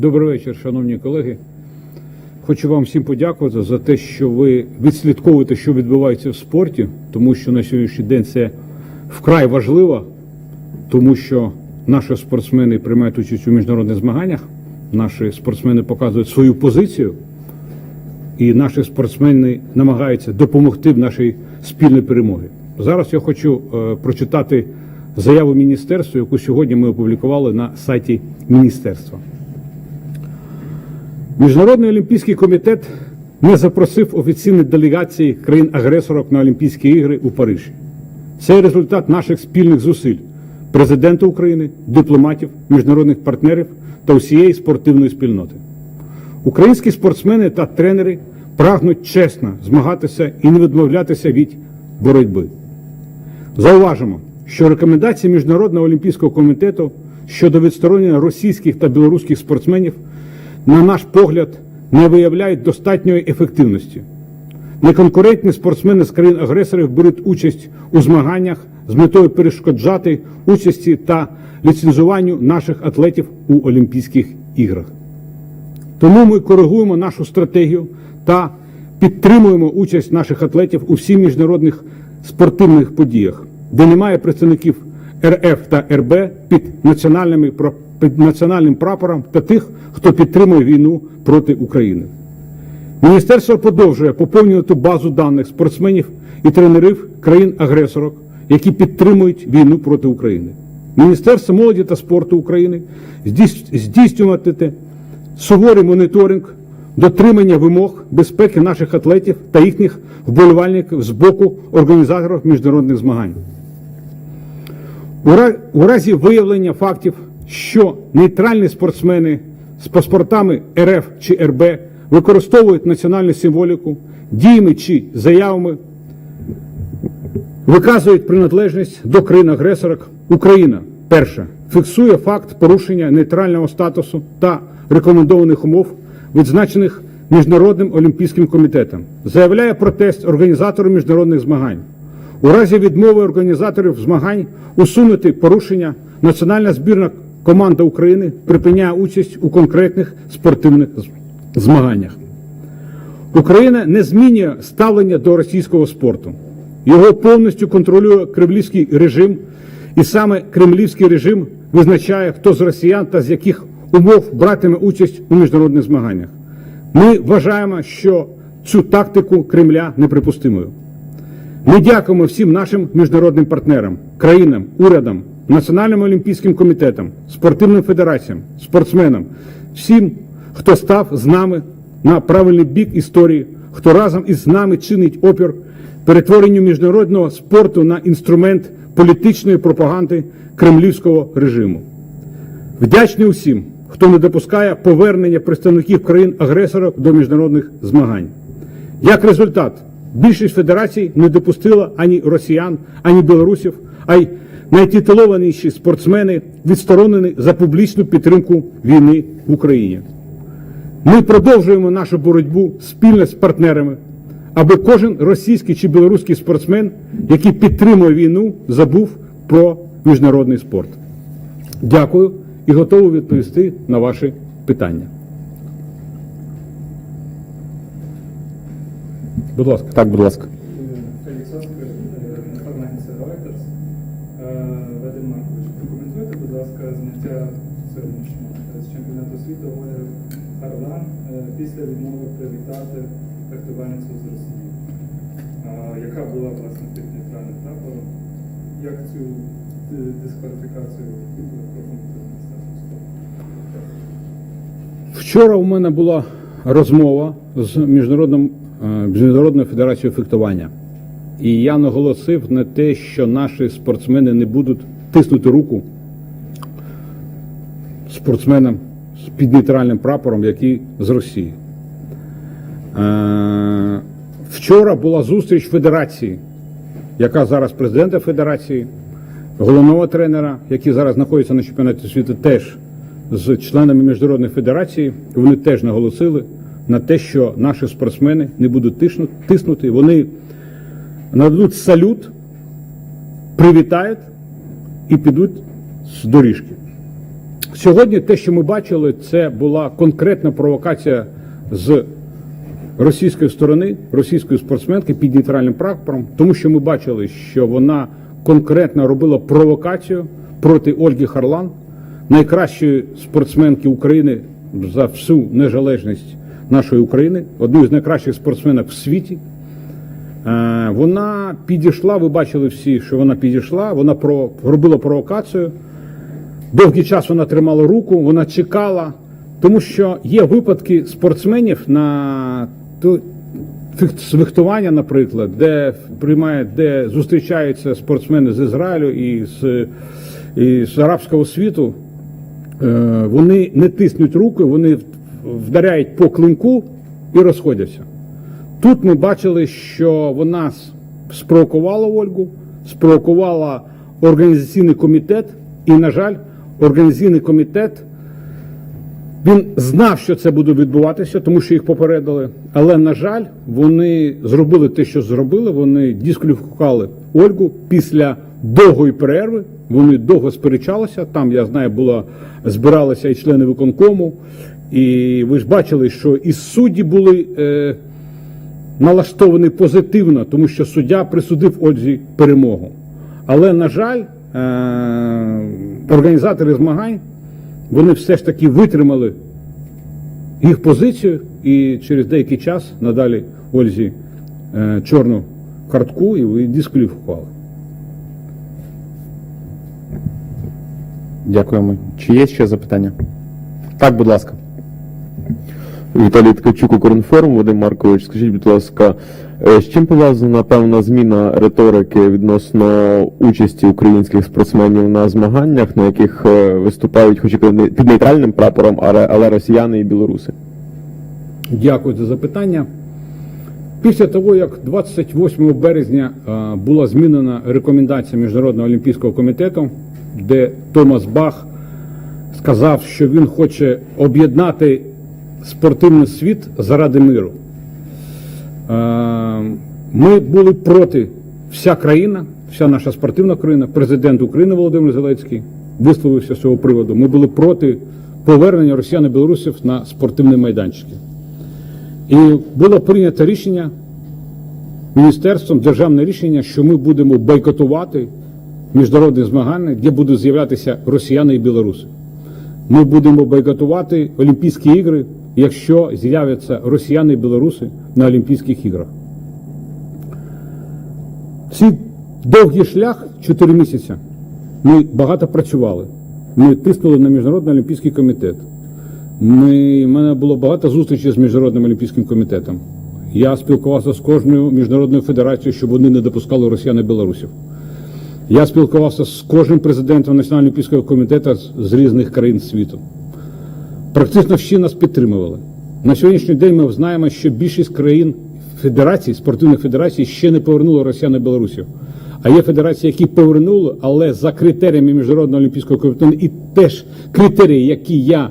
Добрий вечір, шановні колеги. Хочу вам всім подякувати за те, що ви відслідковуєте, що відбувається в спорті, тому що на сьогоднішній день це вкрай важливо, тому що наші спортсмени приймають участь у міжнародних змаганнях, наші спортсмени показують свою позицію, і наші спортсмени намагаються допомогти в нашій спільній перемогі. Зараз я хочу е, прочитати заяву міністерства, яку сьогодні ми опублікували на сайті міністерства. Міжнародний олімпійський комітет не запросив офіційні делегації країн-агресорок на Олімпійські ігри у Парижі. Це результат наших спільних зусиль президента України, дипломатів, міжнародних партнерів та усієї спортивної спільноти. Українські спортсмени та тренери прагнуть чесно змагатися і не відмовлятися від боротьби. Зауважимо, що рекомендації Міжнародного олімпійського комітету щодо відсторонення російських та білоруських спортсменів, на наш погляд, не виявляють достатньої ефективності. Неконкурентні спортсмени з країн-агресорів беруть участь у змаганнях з метою перешкоджати участі та ліцензуванню наших атлетів у Олімпійських іграх. Тому ми коригуємо нашу стратегію та підтримуємо участь наших атлетів у всіх міжнародних спортивних подіях, де немає представників РФ та РБ під національними про- під національним прапором та тих, хто підтримує війну проти України. Міністерство продовжує поповнювати базу даних спортсменів і тренерів країн-агресорок, які підтримують війну проти України. Міністерство молоді та спорту України здійс- здійснюватиме суворий моніторинг дотримання вимог безпеки наших атлетів та їхніх вболівальників з боку організаторів міжнародних змагань. У разі виявлення фактів, що нейтральні спортсмени з паспортами РФ чи РБ використовують національну символіку, діями чи заявами, виказують приналежність до країн-агресорок, Україна перша фіксує факт порушення нейтрального статусу та рекомендованих умов, відзначених Міжнародним олімпійським комітетом, заявляє протест організатору міжнародних змагань. У разі відмови організаторів змагань усунути порушення національна збірна команда України припиняє участь у конкретних спортивних змаганнях. Україна не змінює ставлення до російського спорту. Його повністю контролює кремлівський режим, і саме кремлівський режим визначає, хто з росіян та з яких умов братиме участь у міжнародних змаганнях. Ми вважаємо, що цю тактику Кремля неприпустимою. Ми дякуємо всім нашим міжнародним партнерам, країнам, урядам, Національним олімпійським комітетам, спортивним федераціям, спортсменам, всім, хто став з нами на правильний бік історії, хто разом із нами чинить опір перетворенню міжнародного спорту на інструмент політичної пропаганди кремлівського режиму. Вдячні усім, хто не допускає повернення представників країн-агресорів до міжнародних змагань. Як результат, більшість федерацій не допустила ані росіян, ані білорусів, а й найтитулованіші спортсмени відсторонені за публічну підтримку війни в Україні. Ми продовжуємо нашу боротьбу спільно з партнерами, аби кожен російський чи білоруський спортсмен, який підтримує війну, забув про міжнародний спорт. Дякую і готовий відповісти на ваші питання. Будь ласка. Так, будь ласка. Фелікс Оскар, інформація Reuters. Е, Вадим Маркович, прокоментуйте, будь ласка, зняття сьогоднішнього з чемпіонату світу Оля Харлан е, після відмови привітати фехтувальницю з Росії. Е, Яка була власне під нейтральним? Як цю е, дискваліфікацію? Вчора у мене була розмова з міжнародним е, міжнародною федерацією фехтування, і я наголосив на те, що наші спортсмени не будуть тиснути руку спортсменам під нейтральним прапором, які з Росії. Вчора була зустріч федерації, яка зараз президента федерації, головного тренера, який зараз знаходиться на чемпіонаті світу, теж з членами міжнародної федерації. Вони теж наголосили на те, що наші спортсмени не будуть тиснути. Вони нададуть салют, привітають і підуть з доріжки. Сьогодні те, що ми бачили, це була конкретна провокація з російської сторони, російської спортсменки під нейтральним прапором, тому що ми бачили, що вона конкретно робила провокацію проти Ольги Харлан, найкращої спортсменки України за всю незалежність нашої України, одної з найкращих спортсменок в світі. Е, Вона підійшла, ви бачили всі, що вона підійшла, вона про, робила провокацію. Довгий час вона тримала руку, вона чекала, тому що є випадки спортсменів на ту- фехт- фехтування, наприклад, де приймає, де зустрічаються спортсмени з Ізраїлю і з, і з арабського світу. Е, Вони не тиснуть руки, вони вдаряють по клинку і розходяться. Тут ми бачили, що вона спровокувала Ольгу, спровокувала організаційний комітет, і, на жаль, організаційний комітет він знав, що це буде відбуватися, тому що їх попередили. Але, на жаль, вони зробили те, що зробили. Вони дискваліфікували Ольгу після довгої перерви. Вони довго сперечалися. Там, я знаю, було збиралися і члени виконкому. І ви ж бачили, що і судді були. Е, налаштований позитивно, тому що суддя присудив Ользі перемогу. Але, на жаль, е- організатори змагань вони все ж таки витримали їх позицію і через деякий час надалі Ользі е- чорну картку і дискваліфікували. Дякуємо. Чи є ще запитання? Так, будь ласка. Віталій Ткачук, Укрінформ, Вадим Маркович, скажіть, будь ласка, з чим пов'язана певна зміна риторики відносно участі українських спортсменів на змаганнях, на яких е, виступають, хоч і під нейтральним прапором, але, але росіяни і білоруси? Дякую за запитання. Після того, як 28 березня е, була змінена рекомендація Міжнародного олімпійського комітету, де Томас Бах сказав, що він хоче об'єднати спортивний світ заради миру. Е, Ми були проти вся країна, вся наша спортивна країна, президент України Володимир Зеленський висловився з цього приводу. Ми були проти повернення росіян і білорусів на спортивні майданчики. І було прийнято рішення міністерством, державне рішення, що ми будемо бойкотувати міжнародні змагання, де будуть з'являтися росіяни і білоруси. Ми будемо бойкотувати Олімпійські ігри, якщо з'являться росіяни і білоруси на Олімпійських іграх. Ці довгий шлях 4 місяці. Ми багато працювали. Ми тиснули на Міжнародний олімпійський комітет. Ми, в мене було багато зустрічей з Міжнародним олімпійським комітетом. Я спілкувався з кожною міжнародною федерацією, щоб вони не допускали росіян і білорусів. Я спілкувався з кожним президентом Національного олімпійського комітету з різних країн світу. Практично всі нас підтримували. На сьогоднішній день ми знаємо, що більшість країн федерацій, спортивних федерацій ще не повернули росіян і білорусів. А є федерації, які повернули, але за критеріями Міжнародного олімпійського комітету і теж критерії, які я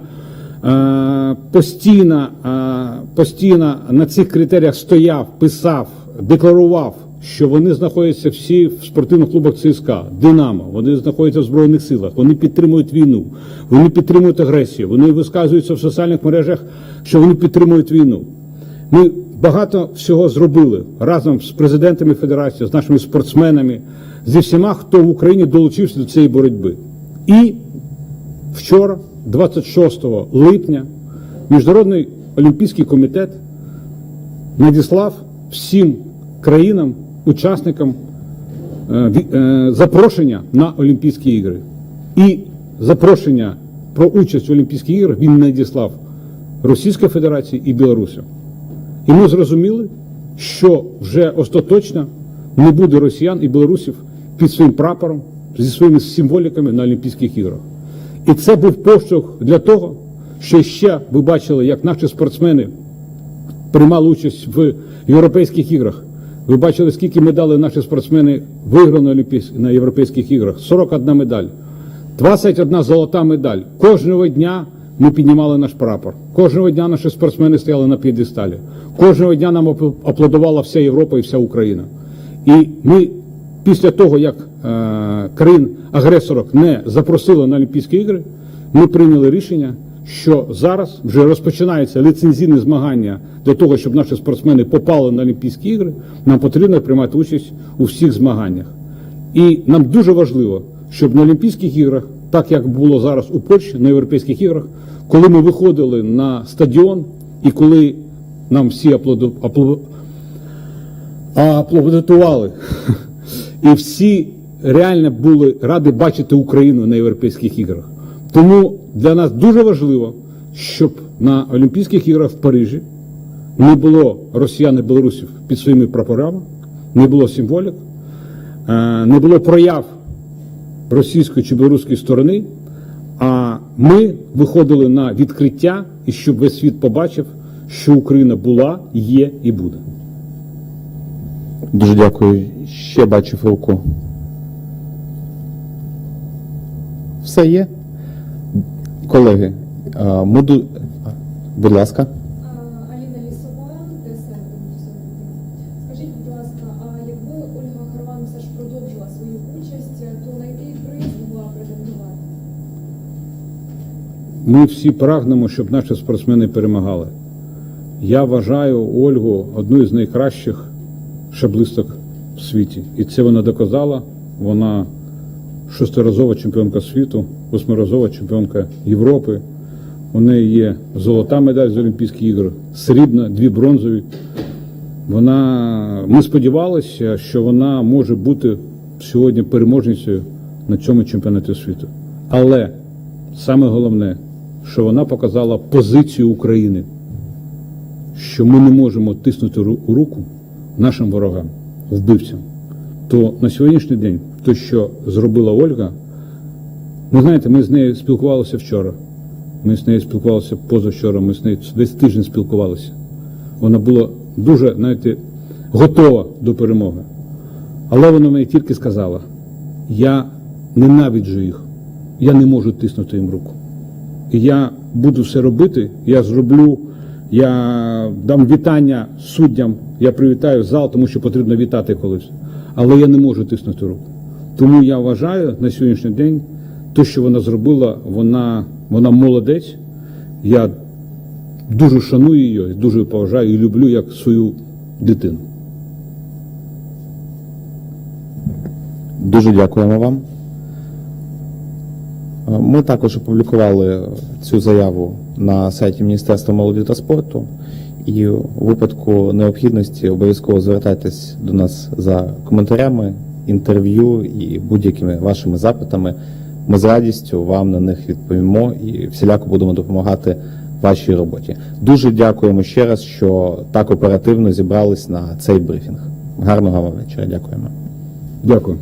е, постійно, е, постійно на цих критеріях стояв, писав, декларував, що вони знаходяться всі в спортивних клубах ЦСКА, Динамо, вони знаходяться в Збройних силах, вони підтримують війну, вони підтримують агресію, вони висказуються в соціальних мережах, що вони підтримують війну. Ми багато всього зробили разом з президентами федерації, з нашими спортсменами, зі всіма, хто в Україні долучився до цієї боротьби. І вчора, 26 липня, Міжнародний олімпійський комітет надіслав всім країнам, учасникам е, е, запрошення на Олімпійські ігри. І запрошення про участь в Олімпійських іграх він надіслав Російській Федерації і Білорусі. І ми зрозуміли, що вже остаточно не буде росіян і білорусів під своїм прапором зі своїми символіками на Олімпійських іграх. І це був поштовх для того, що ще ви бачили, як наші спортсмени приймали участь в Європейських іграх. Ви бачили, скільки медалей наші спортсмени виграли на, Європейських іграх. 41 медаль. 21 золота медаль. Кожного дня ми піднімали наш прапор. Кожного дня наші спортсмени стояли на п'єдесталі. Кожного дня нам апл- аплодувала вся Європа і вся Україна. І ми після того, як е, країн агресорок не запросили на Олімпійські ігри, ми прийняли рішення, що зараз вже розпочинаються ліцензійні змагання для того, щоб наші спортсмени попали на Олімпійські ігри. Нам потрібно приймати участь у всіх змаганнях. І нам дуже важливо, щоб на Олімпійських іграх, так як було зараз у Польщі, на Європейських іграх, коли ми виходили на стадіон і коли нам всі аплоду, і всі реально були раді бачити Україну на Європейських іграх. Тому для нас дуже важливо, щоб на Олімпійських іграх в Парижі не було росіян і білорусів під своїми прапорами, не було символік, е, не було прояв російської чи білоруської сторони, а ми виходили на відкриття, і щоб весь світ побачив, що Україна була, є і буде. Дуже дякую. Ще бачив руку. Все є? Колеги, ми ду... Будь ласка. Аліна Лісова, ТСН «Тимчасовий. Скажіть, будь ласка, а якби Ольга Харван все ж продовжила свою участь, то на який приз могла претендувати? Ми всі прагнемо, щоб наші спортсмени перемагали. Я вважаю Ольгу одною з найкращих шаблисток в світі. І це вона доказала. Вона шестиразова чемпіонка світу, восьмиразова чемпіонка Європи. У неї є золота медаль з Олімпійських ігор, срібна, дві бронзові. Вона ми сподівалися, що вона може бути сьогодні переможницею на цьому чемпіонаті світу. Але саме головне, що вона показала позицію України, що ми не можемо тиснути руку нашим ворогам, вбивцям. То на сьогоднішній день, те, що зробила Ольга, ви знаєте, ми з нею спілкувалися вчора. Ми з нею спілкувалися позавчора, ми з нею десь тиждень спілкувалися. Вона була дуже, знаєте, готова до перемоги. Але вона мені тільки сказала: я ненавиджу їх, я не можу тиснути їм руку. І я буду все робити, я зроблю, я дам вітання суддям, я привітаю зал, тому що потрібно вітати колись. Але я не можу тиснути руку. Тому я вважаю на сьогоднішній день, те, що вона зробила, вона, вона молодець. Я дуже шаную її, дуже поважаю і люблю як свою дитину. Дуже дякуємо вам. Е, Ми також опублікували цю заяву на сайті Міністерства молоді та спорту. І у випадку необхідності обов'язково звертайтесь до нас за коментарями, інтерв'ю і будь-якими вашими запитами. Ми з радістю вам на них відповімо і всіляко будемо допомагати вашій роботі. Дуже дякуємо ще раз, що так оперативно зібрались на цей брифінг. Гарного вам вечора. Дякуємо. Дякую.